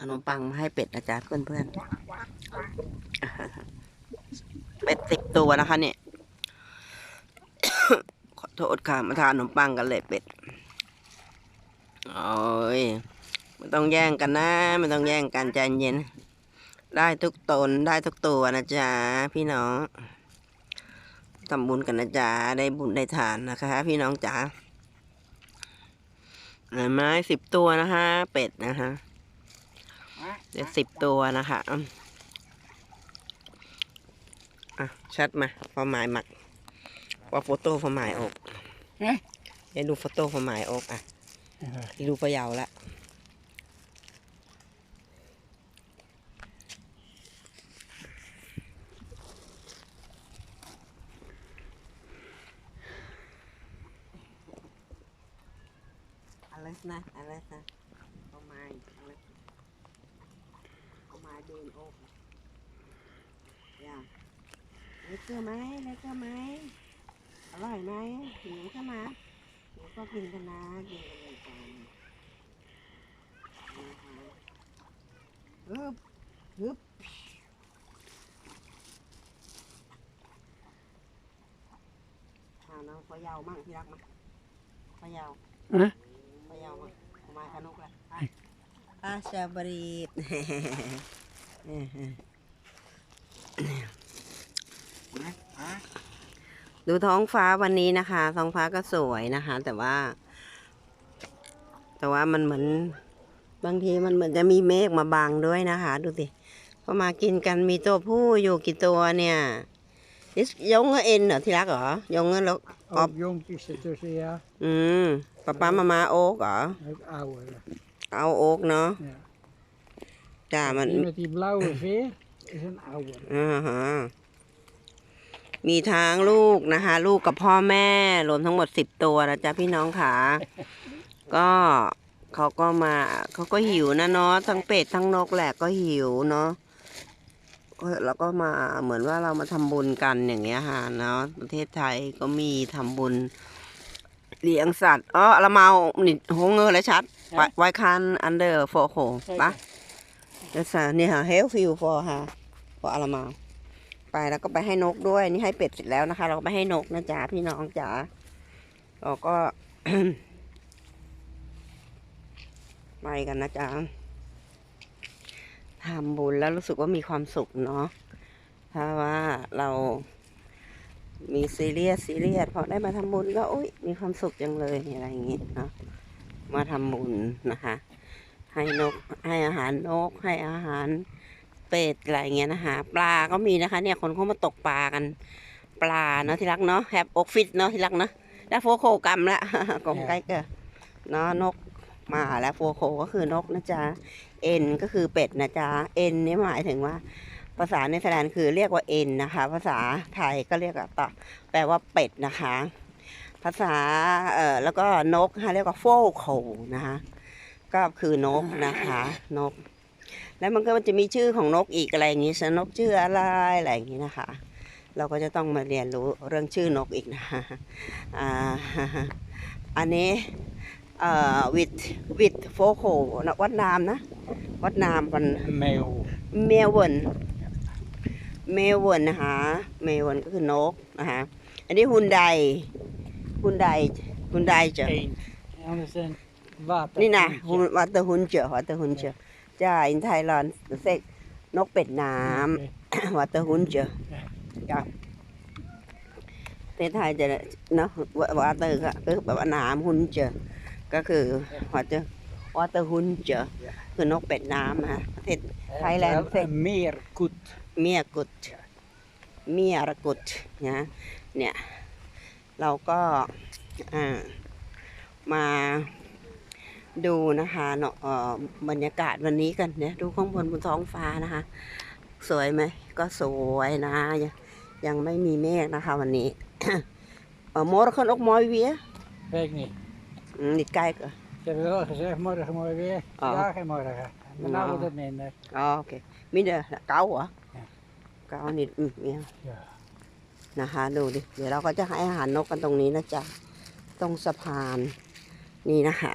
ขนมปังมาให้เป็ดนะจ๊ะเพื่อนเพื่อนๆเป็ดสิบตัวนะคะเนี่ยขอโทษค่ะมาทานขนมปังกันเลยเป็ดโอ้ยไม่ต้องแย่งกันนะไม่ต้องแย่งกันใจเย็น ได้ทุกตนได้ทุกตัวนะจ๊ะพี่น้องทำบุญกันนะจ๊ะได้บุญได้ทานนะคะ พี่น้องจ๋าไม้สิบตัวนะคะเป็ดนะคะ เดี๋ยวสิบตัวนะคะอืมอะชัดมาความหมายหมัก ว่าโฟโต้ความหมายออกเอ๊ะเดี๋ยวดูโฟโต้ความหมายออกอะดูประยาวละ Alles na, alles na. Kom maar, alles. Kom maar, doe hem open. Ja. Lekker ไหม lekker ไหมอร่อยไหมหิวใช่ไหมหิวก็กินกันนะกินกันเลยกันนะคะฮึบฮึบอ่าน้องพะเยาวมั่งที่รักมาพะเยาวฮะพะเยาวมาเอามาขนุกเลยไปอาชาบรีด ดูท้องฟ้าวันนี้นะคะ ท้องฟ้าก็สวยนะคะ แต่ว่า แต่ว่ามันเหมือน บางทีมันเหมือนจะมีเมฆมาบังด้วยนะคะ ดูสิพอมากินกันมีตัวผู้อยู่กี่ตัวเนี่ยนี่ยงเอ็นเหรอที่รักเหรอยงแล้ว Ook jonkies ertussen, ja. อืมป้าป้ามามาโอ๊กเหรอ Het oude. เอาโอ๊กเนาะ Ja. จ้ามัน Die met die blauwe veer is een oude. อ่าฮะมีทั้งลูกนะคะ ลูกกับพ่อแม่ รวมทั้งหมดสิบตัวนะจ๊ะพี่น้องค่ะก็เขาก็มาเขาก็หิวนะเนาะทั้งเป็ดทั้งนกแหละก็หิวเนาะก็แล้วก็มาเหมือนว่าเรามาทำบุญกันอย่างเงี้ยค่ะเนาะประเทศไทยก็มีทำบุญเลี้ยงสัตว์อ๋อละเมานี่โหเงอและชัดไวคันอันเดอร์โฟโคปะ That's uh, เนี่ย help you for ค่ะ for อารามาไปแล้วก็ไปให้นกด้วย นี่ให้เป็ดเสร็จแล้วนะคะ เราก็ไปให้นกนะจ๊ะพี่น้องจ๋าเราก็ ไปกันนะจ๊ะทำบุญแล้วรู้สึกว่ามีความสุขเนาะถ้าว่าเรามีซีเรียสซีเรียสพอได้มาทำบุญก็อุ้ยมีความสุขจังเลยอะไรอย่างงี้เนาะมาทำบุญนะคะ ให้นกให้อาหารนก ให้อาหารเป็ดอะไรเงี้ยนะคะปลาก็มีนะคะ เนี่ยคนเขามาตกปลากัน ปลาเนาะที่รักเนาะแฮปอกฟิตเนาะที่รักเนาะได้วโฟโคกรรมละกงใกล้เกอเนาะนกมาแล้วโฟโคก็คือนกนะจ๊ะเอ็นก็คือเป็ดนะจ๊ะเอ็นนี่หมายถึงว่า ภาษาเนแลนด์คือเรียกว่าเอ็นนะคะ ภาษาไทยก็เรียกว่าต่อแปลว่าเป็ดนะคะ ภาษาเอ่อแล้วก็นกนะคะเรียกว่าโฟโคนะคะ ก็คือนกนะคะนก แล้วมันก็มันจะมีชื่อของนกอีกอะไรอย่างงี้สนกชื่ออะไรอะไรอย่างงี้นะคะ เราก็จะต้องมาเรียนรู้เรื่องชื่อนกอีกนะคะอ่าอันนี้เอ่อวิดวิดโฟโคนะวัดนามนะ วัดนามวัน Meeuw. เมลเวิร์นเมลเวิร์นนะคะเมลเวิร์นก็คือนกนะคะอันนี้ฮุนไดฮุนไดฮุนไดจ้ะ Eén. En anders een water. นี่นะวัตเตอร์ฮุนเจอวัตเตอร์ฮุนเจอจ้าอินไทยแลนด์เซกนกเป็ดน้ำวัตเตอร์ฮุนเจอจ้าประเทศไทยจะเนาะวัตเตอร์ก็คือแบบว่าน้ำฮุนเจอก็คือวัตเตอร์วัตเตอร์ฮุนเจอคือนกเป็ดน้ำนะคะประเทศ Thailand Wel zegt- Een meerkoet. เมียกุดเมียระกุดนะเนี่ยเราก็อ่ามา ดูนะคะเนาะเอ่อบรรยากาศวันนี้กันเนี่ยดูข้างบนบนท้องฟ้านะคะ สวยไหมก็สวยนะยังยังไม่มีเมฆนะคะ วันนี้เออ morgen ook mooi weer Weet ik niet. อืมนี่ใกล้ก็ Ze hebben wel gezegd, morgen mooi weer. Oh. Vandaag en morgen. Maar Nou. nou wordt het minder. อ๋อโอเคมีเด้อเก้าเหรอ Ja. เก้านี่อืมเนี่ย Ja. นะคะดูดิ เดี๋ยวเราก็จะให้อาหารนกกันตรงนี้นะจ๊ะ ตรงสะพาน นี่นะคะ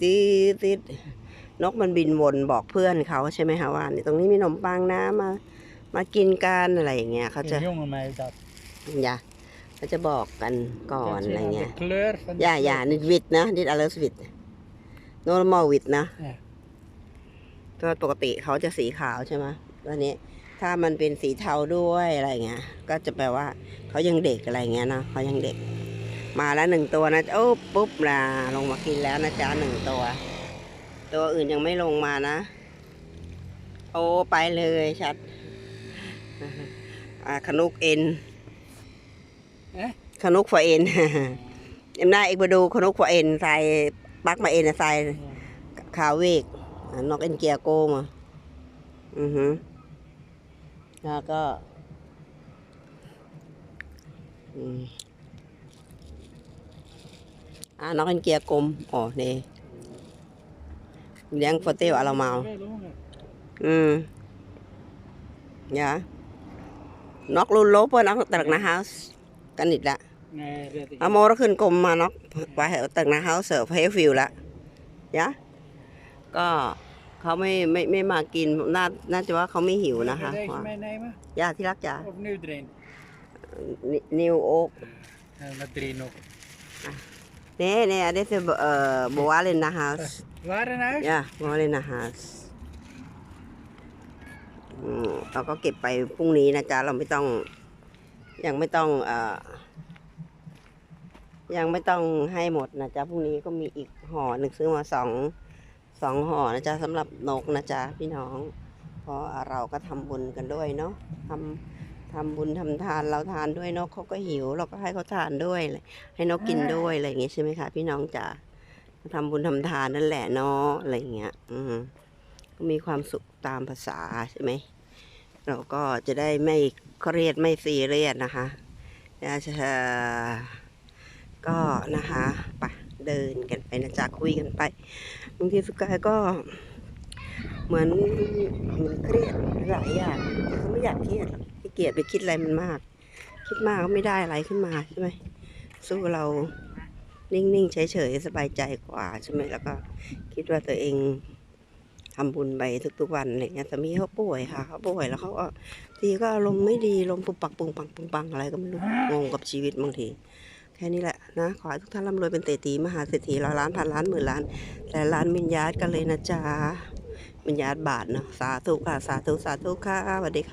ม่กินเอ็ดน่ามาละชัดเอ็นเอ็นเอ็นเมียวอะอ่าใส่ใส่ฟาเตลฟาเตลอารามาฟาโกมาอะใส่ตีตีนกมันบินวนบอกเพื่อนเขาใช่ไหมคะว่านี่ตรงนี้มีขนมปังนะมา มากินกันอะไรอย่างเงี้ยเขาจะ Een jonge meid dat. อย่าเขาจะบอกกันก่อน Dat อะไร zien aan เงี้ de ย kleur van อย่าอย่านิดวิดนะนิดอเลสวิดโนร์มอลวิดนะ Ja. ตัวปกติเขาจะสีขาวใช่ไหมตัวนี้ ถ้ามันเป็นสีเทาด้วยอะไรเงี้ย ก็จะแปลว่าเขายังเด็กอะไรเงี้ยนะเขายังเด็ก มาแล้วหนึ่งตัวนะโอ้ปุ๊บนะลงมากินแล้วนะจ๊ะหนึ่งตัว ตัวอื่นยังไม่ลงมานะ โอ้ไปเลยชัดอ่าขนุกเอ็น Eh? ขนุกฝอเอ็นเอ็มหน้าเอกมาดูขนุกฝอเอ็นใส่ปักมาเอ็นนะใส่ขาวเวกอะนกเอ็นเกียโกมาอือฮึแล้วก็ อืม อ่านกเอ็นเกียกลมอ๋อนี่เลี้ยงโฟเตลอาราเมา Wel, hoor. อืมอย่านกลูโลเปนนกตึกนะเฮาส์กันนิดละ Nee, dat is เอาโมรขึ้นกลมมานกไปเหอะตึกนะเฮาส์เสิร์ฟให้ฟิวละยะก็เขาไม่ไม่ไม่มากินน่าน่าจะว่าเขาไม่หิวนะคะ Wil je ว่า deze meenemen? ย่าที่รักจ๋า Of nu erin? นิวโอ๊ก Ja, met drie nog. เนี่ย เนี่ยเดซเอ่อบัวเลนนะเฮาส์ Waar een huis? ย่าบัวเลนนะเฮาส์อืมเราก็เก็บไปพรุ่งนี้นะจ๊ะ เราไม่ต้อง ยังไม่ต้องเอ่อยังไม่ต้องให้หมดนะจ๊ะ พรุ่งนี้ก็มีอีกห่อหนึ่งซื้อมาสองสองห่อนะจ๊ะสำหรับนกนะจ๊ะ พี่น้อง เพราะเราก็ทำบุญกันด้วยเนาะทำ ทำบุญทำทานเราทานด้วยนกเขาก็หิว เราก็ให้เขาทานด้วยเลยให้นกกินด้วยอะไรอย่างเงี้ยใช่ไหมคะพี่น้องจ๋าทำบุญทำทานนั่นแหละเนาะอะไรอย่างเงี้ย อืมก็มีความสุขตามภาษาใช่ไหมเราก็จะได้ไม่เครียดไม่ซีเรียสนะคะนะจะก็นะคะไปเดินกันไปนะจ๊ะคุยกันไปบางทีสุกายก็เหมือนเหมือนเครียดหลายอย่างแต่เขาไม่อยากเครียดหรอก ขี้เกียจไปคิดอะไรมันมาก คิดมากก็ไม่ได้อะไรขึ้นมาใช่ไหมสู้เรานิ่งๆเฉยๆสบายใจกว่าใช่ไหมแล้วก็คิดว่าตัวเองทำบุญไปทุกๆวันอะไรเงี้ยแต่มีเขาป่วยค่ะเขาป่วยแล้วเขาก็ทีก็อารมณ์ไม่ดีลมปุบปักปุงปังปุงปังอะไรก็ไม่รู้งงกับชีวิตบางที แค่นี้แหละนะ ขอให้ทุกท่านร่ำรวยเป็นเศรษฐีมหาเศรษฐีร้อยล้านพันล้านหมื่นล้านแต่ล้านมินยาดกันเลยนะจ๊ะวิญญาณบาทเนาะสาธุค่ะสาธุสาธุค่ะสวัสดีค่ะ